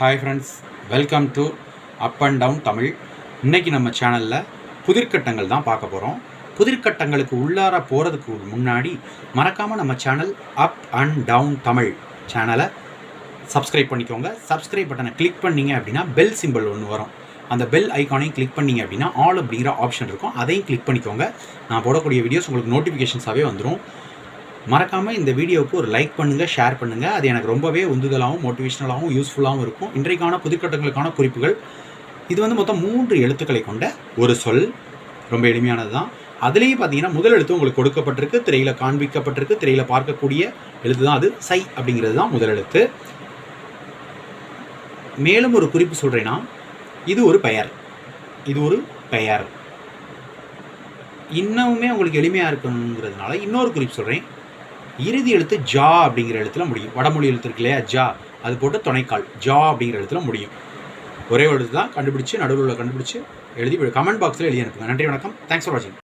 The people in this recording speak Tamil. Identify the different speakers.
Speaker 1: Hi friends welcome to up and down Tamil இன்றைக்கி நம்ம சேனலில் புதிர்கட்டங்கள் தான் பார்க்க போகிறோம் புதிர்கட்டங்களுக்கு உள்ளார போகிறதுக்கு முன்னாடி மறக்காமல் நம்ம channel up and down Tamil சேனலை சப்ஸ்கிரைப் பண்ணிக்கோங்க. சப்ஸ்கிரைப் பட்டனை கிளிக் பண்ணீங்க அப்படின்னா பெல் சிம்பிள் ஒன்று வரும். அந்த பெல் ஐக்கானையும் கிளிக் பண்ணீங்க அப்படின்னா ஆல் அப்படிங்கிற ஆப்ஷன் இருக்கும். அதையும் கிளிக் பண்ணிக்கோங்க. நான் போடக்கூடிய வீடியோஸ் உங்களுக்கு நோட்டிஃபிகேஷன்ஸாகவே வந்துடும் மறக்காமல் இந்த வீடியோவுக்கு ஒரு லைக் பண்ணுங்கள் ஷேர் பண்ணுங்கள் அது எனக்கு ரொம்பவே உந்துதலாகவும் மோட்டிவேஷனலாகவும் யூஸ்ஃபுல்லாகவும் இருக்கும். இன்றைக்கான புதுக்கட்டங்களுக்கான குறிப்புகள். இது வந்து மொத்தம் மூன்று எழுத்துக்களை கொண்ட ஒரு சொல். ரொம்ப எளிமையானது தான் அதுலேயும் பார்த்தீங்கன்னா முதல் எழுத்து உங்களுக்கு கொடுக்கப்பட்டிருக்கு திரையில் காண்பிக்கப்பட்டிருக்கு திரையில் பார்க்கக்கூடிய எழுத்து தான் அது. சை அப்படிங்கிறது தான் முதல் எழுத்து. மேலும் ஒரு குறிப்பு சொல்கிறேன்னா இது ஒரு பெயர். இது ஒரு பெயர். இன்னமுமே உங்களுக்கு எளிமையாக இருக்கணுங்கிறதுனால இன்னொரு குறிப்பு சொல்கிறேன் இறுதி எழுத்து ஜா அப்படிங்கிற எழுத்துல முடியும். வடமொழி எழுத்து இருக்கு இல்லையா? ஜா. அது போட்டு துணைக்கால். ஜா அப்படிங்கிற எழுத்துல முடியும். ஒரே ஒரு எழுத்து தான் கண்டுபிடிச்சு நடுவில் உள்ள கண்டுபிடிச்சு எழுதி கமெண்ட் பாக்ஸில் எழுதி அனுப்புங்க. நன்றி வணக்கம். தேங்க்ஸ் ஃபார் வாட்சிங்